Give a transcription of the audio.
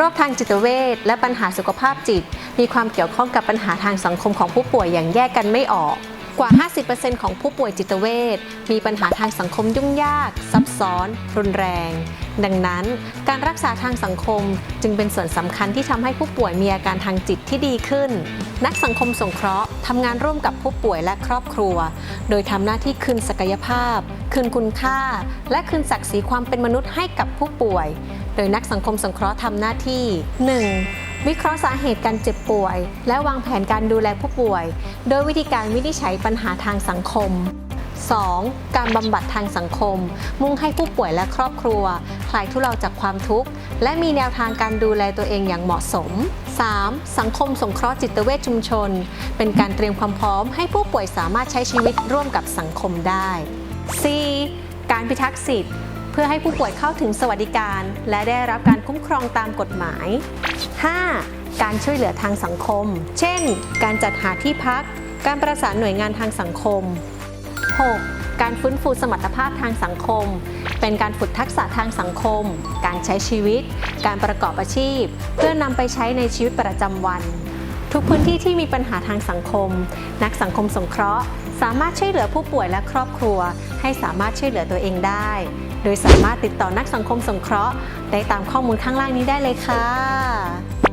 โรคทางจิตเวชและปัญหาสุขภาพจิต มีความเกี่ยวข้องกับปัญหาทางสังคมของผู้ป่วยอย่างแยกกันไม่ออก กว่า 50%ของผู้ป่วยจิตเวชมีปัญหาทางสังคมยุ่งยาก ซับซ้อน รุนแรง ดังนั้น การรักษาทางสังคมจึงเป็นส่วนสำคัญที่ทำให้ผู้ป่วยมีอาการทางจิตที่ดีขึ้น นักสังคมสงเคราะห์ทำงานร่วมกับผู้ป่วยและครอบครัว โดยทำหน้าที่คืนศักยภาพ คืนคุณค่า และคืนศักดิ์ศรีความเป็นมนุษย์ให้กับผู้ป่วย โดยนักสังคมสงเคราะห์ทำหน้าที่ 1. วิเคราะห์สาเหตุการเจ็บป่วย และวางแผนการดูแลผู้ป่วย โดยวิธีการวินิจฉัยปัญหาทางสังคม 2. การบำบัดทางสังคม มุ่งให้ผู้ป่วยและครอบครัว คลายทุเลาจากความทุกข์ และมีแนวทางการดูแลตัวเองอย่างเหมาะสม 3. สังคมสงเคราะห์จิตเวชชุมชน เป็นการเตรียมความพร้อมให้ผู้ป่วยสามารถใช้ชีวิตร่วมกับสังคมได้ 4. การพิทักษ์สิทธิ์ พื่อให้ผู้ป่วยเข้าถึงสวัสดิการ และได้รับการคุ้มครองตามกฎหมาย 5. การช่วยเหลือทางสังคม เช่น การจัดหาที่พัก การประสานหน่วยงานทางสังคม 6. การฟื้นฟูสมรรถภาพทางสังคม เป็นการฝึกทักษะทางสังคม การใช้ชีวิต การประกอบอาชีพ เพื่อนำไปใช้ในชีวิตประจำวัน ทุกพื้นที่ที่มีปัญหาทางสังคม นักสังคมสงเคราะห์ สามารถช่วยเหลือผู้ป่วยและครอบครัว ให้สามารถช่วยเหลือตัวเองได้ โดยสามารถติดต่อนักสังคมสงเคราะห์ ได้ตามข้อมูลข้างล่างนี้ได้เลยค่ะ